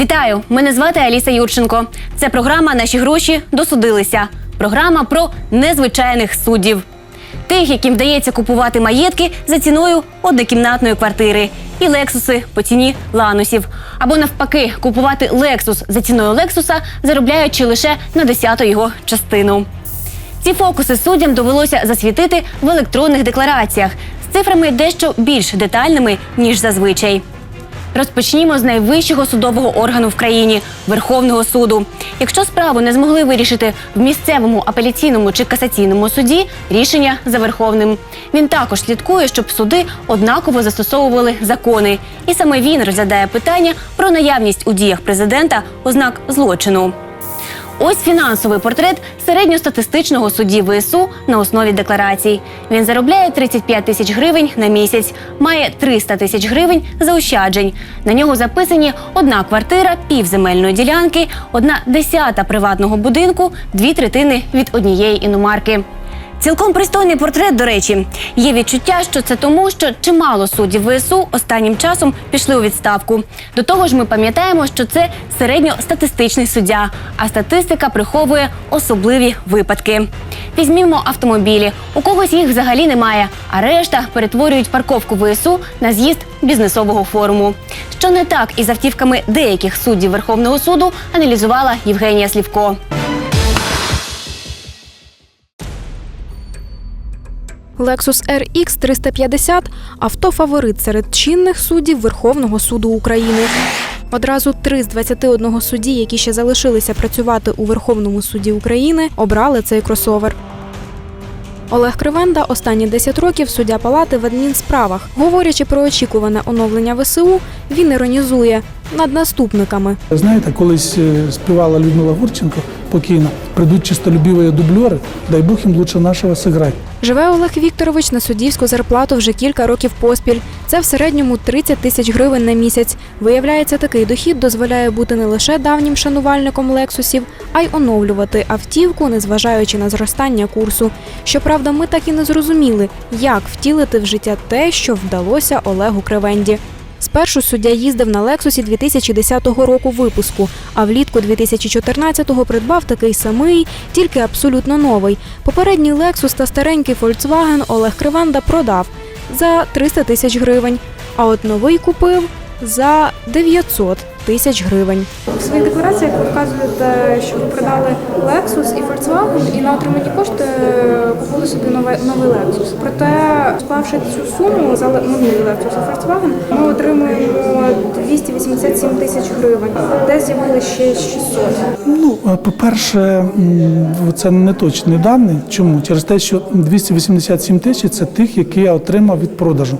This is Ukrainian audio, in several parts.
Вітаю! Мене звати Аліса Юрченко. Це програма Наші гроші досудилися. Програма про незвичайних суддів. Тих, яким вдається купувати маєтки за ціною однокімнатної квартири, і лексуси по ціні ланусів. Або навпаки, купувати лексус за ціною лексуса, заробляючи лише на десяту його частину. Ці фокуси суддям довелося засвітити в електронних деклараціях з цифрами дещо більш детальними ніж зазвичай. Розпочнімо з найвищого судового органу в країні Верховного суду. Якщо справу не змогли вирішити в місцевому апеляційному чи касаційному суді, рішення за верховним. Він також слідкує, щоб суди однаково застосовували закони, і саме він розглядає питання про наявність у діях президента ознак злочину. Ось фінансовий портрет середньостатистичного судді ВСУ на основі декларацій. Він заробляє 35 тисяч гривень на місяць, має 300 тисяч гривень заощаджень. На нього записані одна квартира, пів земельної ділянки, одна десята приватного будинку, дві третини від однієї іномарки. Цілком пристойний портрет, до речі. Є відчуття, що це тому, що чимало суддів ВСУ останнім часом пішли у відставку. До того ж, ми пам'ятаємо, що це середньостатистичний суддя, а статистика приховує особливі випадки. Візьмімо автомобілі. У когось їх взагалі немає, а решта перетворюють парковку ВСУ на з'їзд бізнесового форуму. Що не так із автівками деяких суддів Верховного суду аналізувала Євгенія Слівко. Lexus RX 350 – авто-фаворит серед чинних суддів Верховного суду України. Одразу три з 21 судді, які ще залишилися працювати у Верховному суді України, обрали цей кросовер. Олег Кривенда останні 10 років суддя палати в адмінсправах. Говорячи про очікуване оновлення ВСУ, він іронізує над наступниками. Знаєте, колись е, співала Людмила Гурченко покійна, прийдуть чистолюбиві дубльори, дай Бог їм лучше нашого сыграть. Живе Олег Вікторович на суддівську зарплату вже кілька років поспіль. Це в середньому 30 тисяч гривень на місяць. Виявляється, такий дохід дозволяє бути не лише давнім шанувальником лексусів, а й оновлювати автівку, незважаючи на зростання курсу. Щоправда, ми так і не зрозуміли, як втілити в життя те, що вдалося Олегу Кривенді. Спершу суддя їздив на Лексусі 2010 року випуску, а влітку 2014-го придбав такий самий, тільки абсолютно новий. Попередній Лексус та старенький Volkswagen Олег Криванда продав за 300 тисяч гривень, а от новий купив за 900 тисяч гривень. У своїх деклараціях ви вказуєте, що ви продали Lexus і Volkswagen і на отримані кошти купили собі новий, новий Lexus. Проте, склавши цю суму за новий Lexus і Volkswagen, ми отримуємо 287 тисяч гривень, де з'явилися ще 600. Ну, е, по-перше, це не точні дані. Чому? Через те, що 287 тисяч це тих, які я отримав від продажу.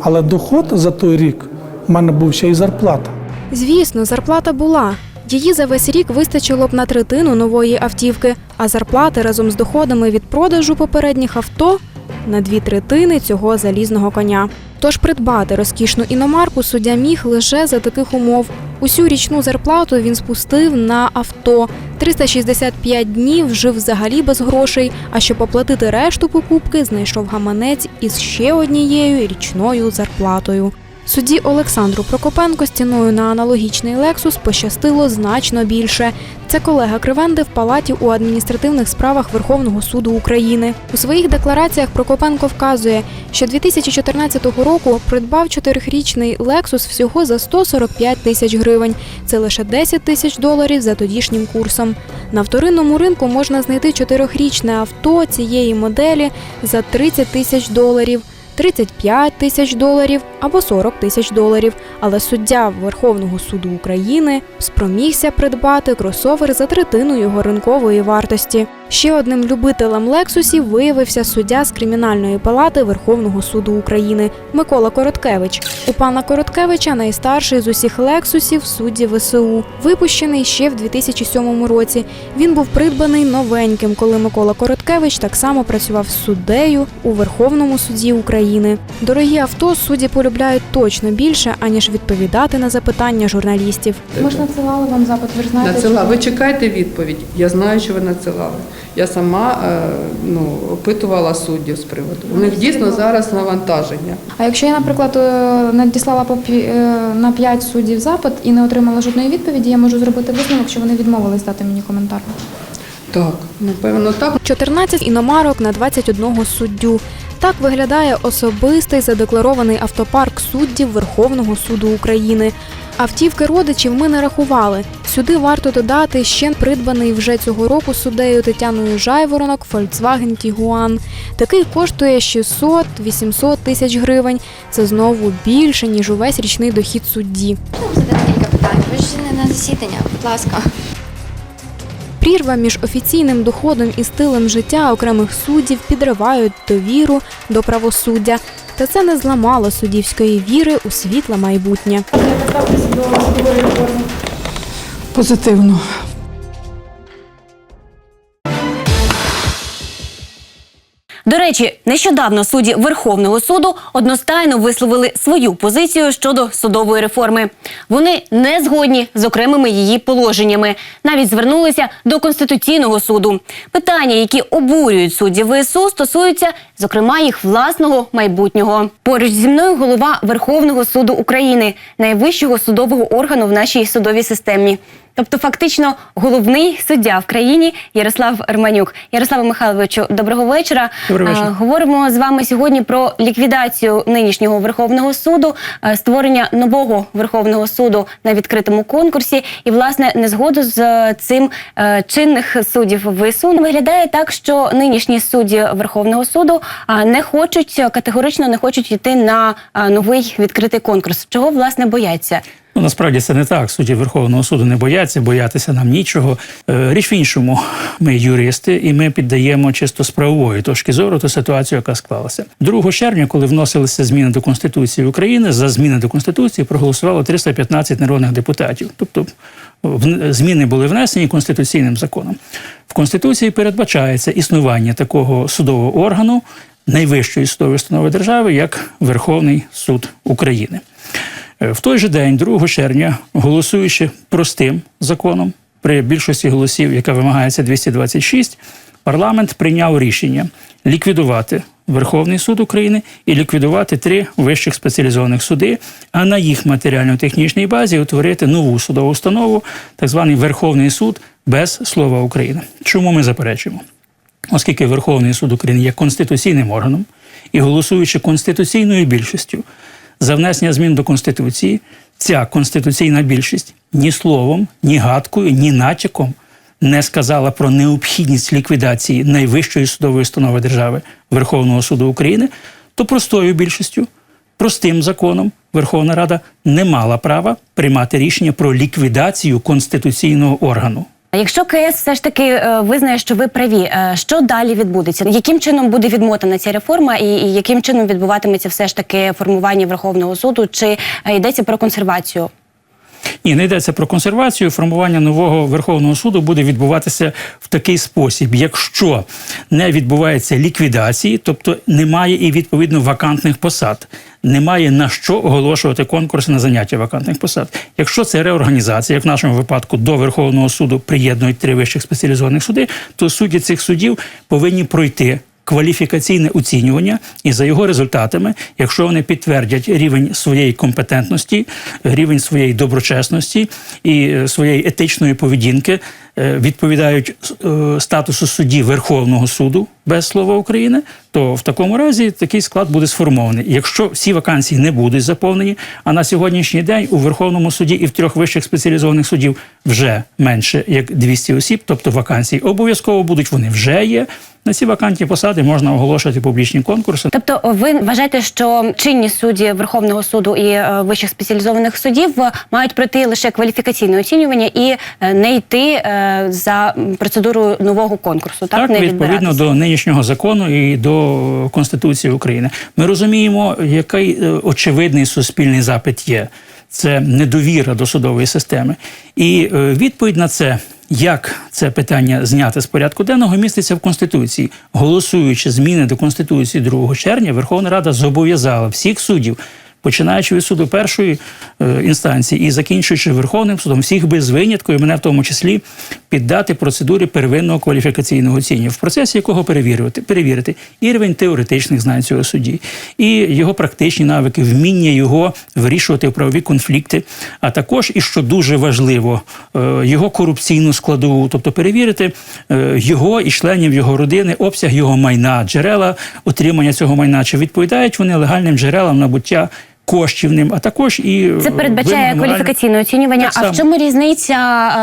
Але доход за той рік в мене був ще й зарплата. Звісно, зарплата була. Її за весь рік вистачило б на третину нової автівки, а зарплати разом з доходами від продажу попередніх авто на дві третини цього залізного коня. Тож придбати розкішну іномарку суддя міг лише за таких умов. Усю річну зарплату він спустив на авто. 365 днів жив взагалі без грошей. А щоб оплатити решту покупки, знайшов гаманець із ще однією річною зарплатою. Судді Олександру Прокопенко з ціною на аналогічний Лексус пощастило значно більше. Це колега Кривенди в палаті у адміністративних справах Верховного суду України. У своїх деклараціях Прокопенко вказує, що 2014 року придбав чотирьохрічний Лексус всього за 145 тисяч гривень. Це лише 10 тисяч доларів за тодішнім курсом. На вторинному ринку можна знайти чотирьохрічне авто цієї моделі за 30 тисяч доларів. 35 тисяч доларів або 40 тисяч доларів. Але суддя Верховного суду України спромігся придбати кросовер за третину його ринкової вартості. Ще одним любителем лексусів виявився суддя з кримінальної палати Верховного суду України Микола Короткевич. У пана Короткевича найстарший з усіх лексусів судді ВСУ, випущений ще в 2007 році. Він був придбаний новеньким, коли Микола Короткевич так само працював суддею у Верховному суді України. Дорогі авто судді полюбляють точно більше, аніж відповідати на запитання журналістів. Ми ж надсилали вам запит, ви ж знаєте. Надсилала. Ви чекаєте відповідь. Я знаю, що ви надсилали. Я сама е, ну, опитувала суддів з приводу. У них дійсно зараз навантаження. А якщо я, наприклад, е, надіслала е, на 5 суддів запит і не отримала жодної відповіді, я можу зробити висновок, що вони відмовились дати мені коментар. Так, напевно, так. 14 іномарок на 21 суддю. Так виглядає особистий задекларований автопарк суддів Верховного суду України. Автівки родичів ми не рахували. Сюди варто додати ще придбаний вже цього року суддею Тетяною Жайворонок Volkswagen Tiguan. Такий коштує 600-800 тисяч гривень. Це знову більше ніж увесь річний дохід судді. задати кілька питань. Ви ж не на засідання, будь ласка. Прірва між офіційним доходом і стилем життя окремих суддів підривають довіру до правосуддя. Та це не зламало суддівської віри у світле майбутнє. Позитивно. До речі, нещодавно судді Верховного суду одностайно висловили свою позицію щодо судової реформи. Вони не згодні з окремими її положеннями. Навіть звернулися до конституційного суду. Питання, які обурюють суддів ВСУ, стосуються, зокрема, їх власного майбутнього. Поруч зі мною голова Верховного суду України, найвищого судового органу в нашій судовій системі. Тобто, фактично, головний суддя в країні Ярослав Романюк. Ярославе Михайловичу, доброго вечора. Вечір. Е, Говоримо з вами сьогодні про ліквідацію нинішнього Верховного суду, е, створення нового Верховного суду на відкритому конкурсі і, власне, незгоду з е, цим чинних суддів ВСУ. Виглядає так, що нинішні судді Верховного суду не хочуть категорично не хочуть йти на новий відкритий конкурс. Чого власне бояться? Ну, насправді це не так. Судді Верховного суду не бояться, боятися нам нічого. Е, Річ в іншому, ми юристи, і ми піддаємо чисто з правової точки зору ту ситуацію, яка склалася. 2 червня, коли вносилися зміни до Конституції України, за зміни до Конституції проголосувало 315 народних депутатів. Тобто зміни були внесені конституційним законом. В Конституції передбачається існування такого судового органу найвищої судової установи держави, як Верховний суд України. Е, В той же день, 2 червня, голосуючи простим законом при більшості голосів, яка вимагається 226, парламент прийняв рішення ліквідувати Верховний суд України і ліквідувати три вищих спеціалізованих суди, а на їх матеріально-технічній базі утворити нову судову установу, так званий Верховний суд без слова Україна. Чому ми заперечуємо? Оскільки Верховний суд України є конституційним органом і голосуючи конституційною більшістю за внесення змін до Конституції, ця конституційна більшість ні словом, ні гадкою, ні натяком не сказала про необхідність ліквідації найвищої судової установи держави Верховного суду України, то простою більшістю, простим законом Верховна Рада не мала права приймати рішення про ліквідацію конституційного органу. Якщо КС все ж таки е, визнає, що ви праві, е, що далі відбудеться? Яким чином буде відмотана ця реформа, і, і яким чином відбуватиметься все ж таки формування Верховного суду? Чи е, йдеться про консервацію? Ні, не йдеться про консервацію. Формування нового Верховного суду буде відбуватися в такий спосіб, якщо не відбувається ліквідації, тобто немає і відповідно вакантних посад. Немає на що оголошувати конкурси на заняття вакантних посад. Якщо це реорганізація, як в нашому випадку до Верховного суду приєднують три вищих спеціалізованих суди, то судді цих судів повинні пройти кваліфікаційне оцінювання, і за його результатами, якщо вони підтвердять рівень своєї компетентності, рівень своєї доброчесності і е, своєї етичної поведінки, відповідають е, статусу судді Верховного суду без слова України, то в такому разі такий склад буде сформований. Якщо всі вакансії не будуть заповнені, а на сьогоднішній день у Верховному суді і в трьох вищих спеціалізованих судів вже менше як 200 осіб, тобто вакансії обов'язково будуть, вони вже є. На ці вакантні посади можна оголошувати публічні конкурси. Тобто, ви вважаєте, що чинні судді Верховного суду і е, вищих спеціалізованих судів е, мають пройти лише кваліфікаційне оцінювання і е, не йти е, за процедурою нового конкурсу, так, Так, не відповідно відбиратися? до нинішнього закону і до Конституції України. Ми розуміємо, який е, очевидний суспільний запит є. Це недовіра до судової системи. І е, відповідь на це як це питання зняти з порядку денного, міститься в Конституції. Голосуючи зміни до Конституції 2 червня, Верховна Рада зобов'язала всіх суддів, починаючи від суду першої е, інстанції і закінчуючи Верховним судом, всіх без винятку, і мене в тому числі, піддати процедурі первинного кваліфікаційного оцінювання, в процесі якого перевірити, перевірити і рівень теоретичних знань цього судді, і його практичні навики, вміння його вирішувати в правові конфлікти, а також, і що дуже важливо, е, його корупційну складову, тобто перевірити е, його і членів його родини, обсяг його майна, джерела отримання цього майна, чи відповідають вони легальним джерелам набуття коштів ним, а також і Це передбачає кваліфікаційне оцінювання. Так А само. в чому різниця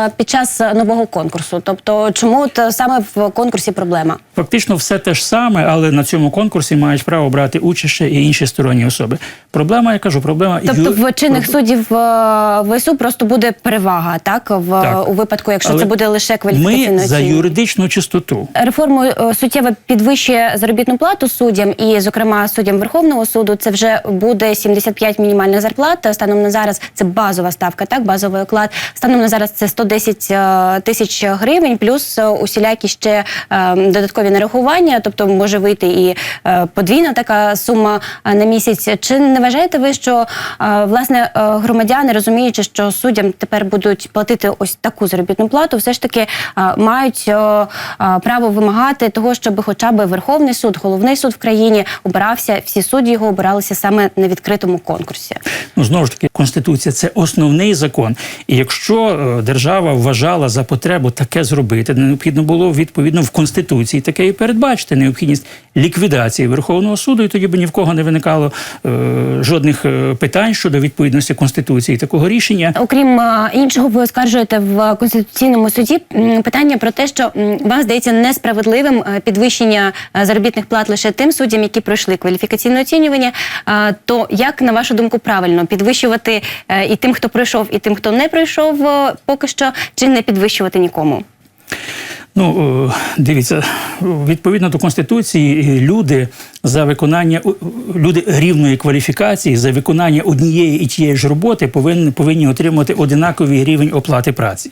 е, під час нового конкурсу? Тобто, чому от е, саме в конкурсі проблема? Фактично все те ж саме, але на цьому конкурсі мають право брати участь ще і інші сторонні особи. Проблема, я кажу, проблема Тобто в чинних проб- суддів е, ВСУ просто буде перевага, так в Так. у випадку, якщо Але це буде лише кваліфікаційне Ми за юридичну чистоту. Реформою е, суттєво підвищує заробітну плату суддям, і, зокрема, суддям Верховного суду. Це вже буде 75 мінімальних зарплат. Станом на зараз це базова ставка, так базовий оклад. Станом на зараз це 110 е, тисяч гривень, плюс е, усілякі ще е, додаткові нарахування. Тобто може вийти і е, подвійна така сума е, на місяць. Чи не вважаєте ви, що е, власне громадяни, розуміючи, що суддям тепер будуть платити ось таку заробітну плату, все ж таки мають право вимагати того, щоб хоча б Верховний суд, головний суд в країні обирався, всі судді його обиралися саме на відкритому конкурсі. Ну знову ж таки, конституція це основний закон. І якщо держава вважала за потребу таке зробити, необхідно було відповідно в конституції таке і передбачити необхідність ліквідації Верховного суду, і тоді б ні в кого не виникало е, жодних е, питань щодо відповідності конституції такого рішення. Окрім е, іншого, ви оскаржуєте в конституційному суді питання про те, що вам здається несправедливим е, підвищення заробітних плат лише тим суддям, які пройшли кваліфікаційне оцінювання. То як на вашу думку правильно підвищувати і тим, хто пройшов, і тим, хто не пройшов, поки що, чи не підвищувати нікому? Ну, е, дивіться, відповідно до конституції, люди за виконання люди рівної кваліфікації за виконання однієї і тієї ж роботи повинні повинні отримати одинаковий рівень оплати праці.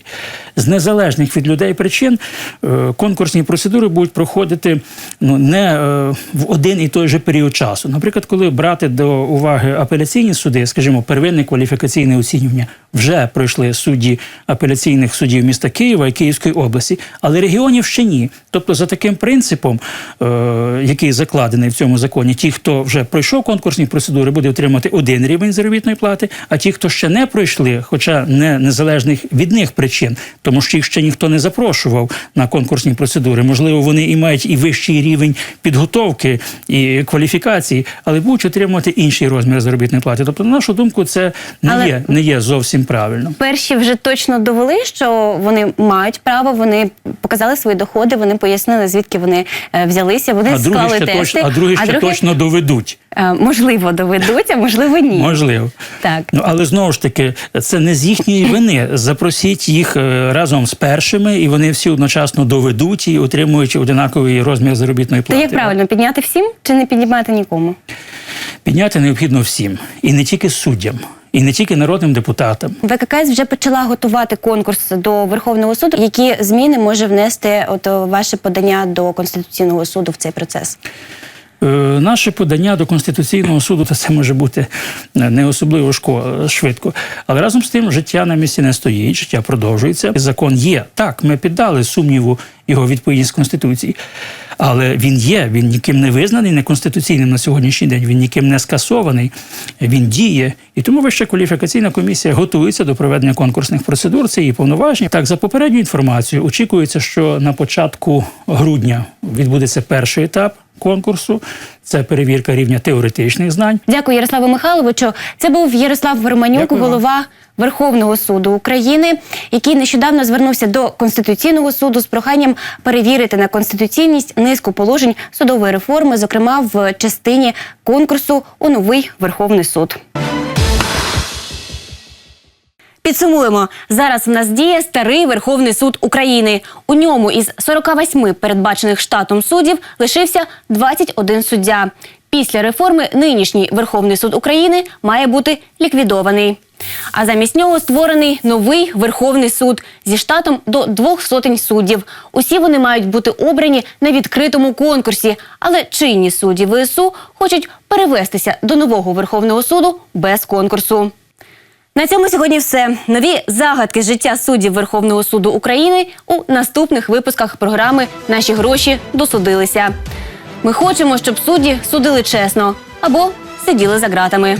З незалежних від людей причин е, конкурсні процедури будуть проходити ну не е, в один і той же період часу. Наприклад, коли брати до уваги апеляційні суди, скажімо, первинне кваліфікаційне оцінювання вже пройшли судді апеляційних судів міста Києва і Київської області, але регіонів ще ні. Тобто, за таким принципом, е, який закладений в цьому законі, ті, хто вже пройшов конкурсні процедури, буде отримати один рівень заробітної плати. А ті, хто ще не пройшли, хоча не незалежних від них причин, тому що їх ще ніхто не запрошував на конкурсні процедури. Можливо, вони і мають і вищий рівень підготовки і кваліфікації, але будуть отримувати інший розмір заробітної плати. Тобто, на нашу думку, це не Але- є не є зовсім правильно. Перші вже точно довели, що вони мають право, вони показали свої доходи, вони пояснили, звідки вони е, взялися. Вони А другі склали ще тести. точно, а другі ще точно доведуть. е, можливо доведуть, а можливо ні. Можливо. Так. Ну але знову ж таки, це не з їхньої вини. Запросіть їх е, разом з першими, і вони всі одночасно доведуть і отримують одинаковий розмір заробітної То плати. як правильно підняти всім чи не піднімати нікому? Підняти необхідно всім, і не тільки суддям, і не тільки народним депутатам. ВККС вже почала готувати конкурс до Верховного суду. Які зміни може внести от ваше подання до конституційного суду в цей процес? Е, Наше подання до Конституційного суду, то це може бути е, не особливо шко- швидко. Але разом з тим життя на місці не стоїть, життя продовжується. Закон є. Так, ми піддали сумніву його відповідність Конституції. Але він є, він ніким не визнаний неконституційним на сьогоднішній день, він ніким не скасований, він діє. І тому Вища кваліфікаційна комісія готується до проведення конкурсних процедур. Це її повноваження. Так, за попередньою інформацією, очікується, що на початку грудня відбудеться перший етап конкурсу. Це перевірка рівня теоретичних знань. Дякую, Ярославу Михайловичу. Це був Ярослав Романюк, Дякую вам. голова Верховного суду України, який нещодавно звернувся до Конституційного суду з проханням перевірити на конституційність низку положень судової реформи, зокрема в частині конкурсу у новий Верховний суд. Підсумуємо, зараз в нас діє старий Верховний суд України. У ньому із 48 передбачених штатом суддів лишився 21 суддя. Після реформи нинішній Верховний суд України має бути ліквідований. А замість нього створений новий Верховний суд зі штатом до двох сотень суддів. Усі вони мають бути обрані на відкритому конкурсі, але чинні судді ВСУ хочуть перевестися до нового Верховного суду без конкурсу. На цьому сьогодні все. Нові загадки життя суддів Верховного суду України у наступних випусках програми Наші гроші досудилися. Ми хочемо, щоб судді судили чесно або сиділи за ґратами.